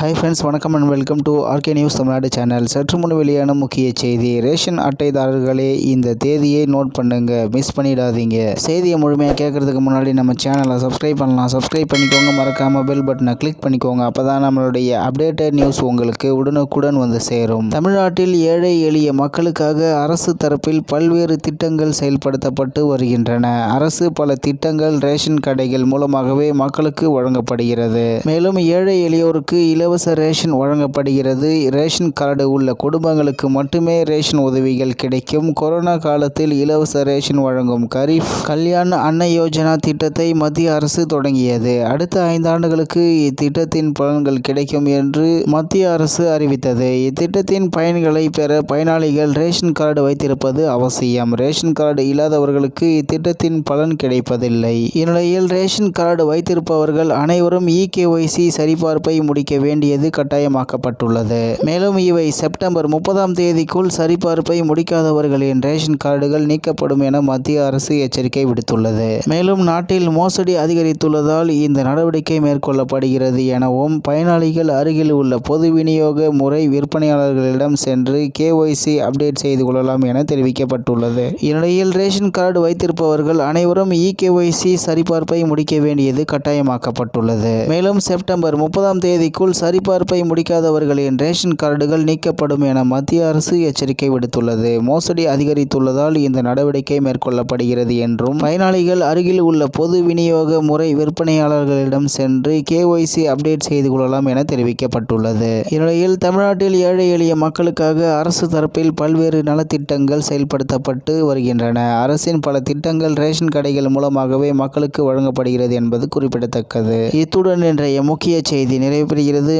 Hi friends வணக்கம் and welcome to RK news Tamil Nadu channel சற்று முன் வெளியான முக்கிய செய்தி. ரேஷன் அட்டைதாரர்களே இந்த தேதியை நோட் பண்ணுங்க. மிஸ் பண்ணிடாதீங்க. செய்தியை முழுமையாக கேட்கறதுக்கு முன்னாடி நம்ம சேனலை சப்ஸ்கிரைப் பண்ணலாம். சப்ஸ்கிரைப் பண்ணிக்கோங்க. மறக்காம பெல் பட்டனை கிளிக் பண்ணிக்கோங்க. அப்போ தான் நம்மளுடைய அப்டேட்டட் நியூஸ் உங்களுக்கு உடனுக்குடன் வந்து சேரும். தமிழ்நாட்டில் ஏழை எளிய மக்களுக்காக அரசு தரப்பில் பல்வேறு திட்டங்கள் செயல்படுத்தப்பட்டு வருகின்றன. அரசு பல திட்டங்கள் ரேஷன் கடைகள் மூலமாகவே மக்களுக்கு வழங்கப்படுகிறது. மேலும் ஏழை எளியோருக்கு இலவச இலவச ரேஷன் வழங்கப்படுகிறது. ரேஷன் கார்டு உள்ள குடும்பங்களுக்கு மட்டுமே ரேஷன் உதவிகள் கிடைக்கும். கொரோனா காலத்தில் இலவச ரேஷன் வழங்கும் கரீப் கல்யாண் அன்ன யோஜனா திட்டத்தை மத்திய அரசு தொடங்கியது. அடுத்த ஐந்தாண்டுகளுக்கு இத்திட்டத்தின் பலன்கள் கிடைக்கும் என்று மத்திய அரசு அறிவித்தது. இத்திட்டத்தின் பயன்களை பெற பயனாளிகள் ரேஷன் கார்டு வைத்திருப்பது அவசியம். ரேஷன் கார்டு இல்லாதவர்களுக்கு இத்திட்டத்தின் பலன் கிடைப்பதில்லை. இந்நிலையில் ரேஷன் கார்டு வைத்திருப்பவர்கள் அனைவரும் இகேஒய்சி சரிபார்ப்பை முடிக்க வேண்டும். வேண்டியது கட்டாயமாக்கப்பட்டுள்ளது. மேலும் இவை செப்டம்பர் முப்பதாம் தேதிக்குள் சரிபார்ப்பை முடிக்காதவர்களின் ரேஷன் கார்டுகள் நீக்கப்படும் என மத்திய அரசு எச்சரிக்கை விடுத்துள்ளது. மேலும் நாட்டில் மோசடி அதிகரித்துள்ளதால் இந்த நடவடிக்கை மேற்கொள்ளப்படுகிறது எனவும் பயனாளிகள் அருகில் உள்ள பொது விநியோக முறை விற்பனையாளர்களிடம் சென்று கேஒய்சி அப்டேட் செய்து கொள்ளலாம் என தெரிவிக்கப்பட்டுள்ளது. இந்நிலையில் ரேஷன் கார்டு வைத்திருப்பவர்கள் அனைவரும் இகேஒய்சி சரிபார்ப்பை முடிக்க வேண்டியது கட்டாயமாக்கப்பட்டுள்ளது. மேலும் செப்டம்பர் முப்பதாம் தேதிக்குள் சரிபார்ப்பை முடிக்காதவர்களின் ரேஷன் கார்டுகள் நீக்கப்படும் என மத்திய அரசு எச்சரிக்கை விடுத்துள்ளது. மோசடி அதிகரித்துள்ளதால் இந்த நடவடிக்கை மேற்கொள்ளப்படுகிறது என்றும் பயனாளிகள் அருகில் உள்ள பொது விநியோக முறை விற்பனையாளர்களிடம் சென்று கேஒய்சி அப்டேட் செய்து கொள்ளலாம் என தெரிவிக்கப்பட்டுள்ளது. இந்நிலையில் தமிழ்நாட்டில் ஏழை எளிய மக்களுக்காக அரசு தரப்பில் பல்வேறு நலத்திட்டங்கள் செயல்படுத்தப்பட்டு வருகின்றன. அரசின் பல திட்டங்கள் ரேஷன் கடைகள் மூலமாகவே மக்களுக்கு வழங்கப்படுகிறது என்பது குறிப்பிடத்தக்கது. இத்துடன் இன்றைய முக்கிய செய்தி நிறைவு பெறுகிறது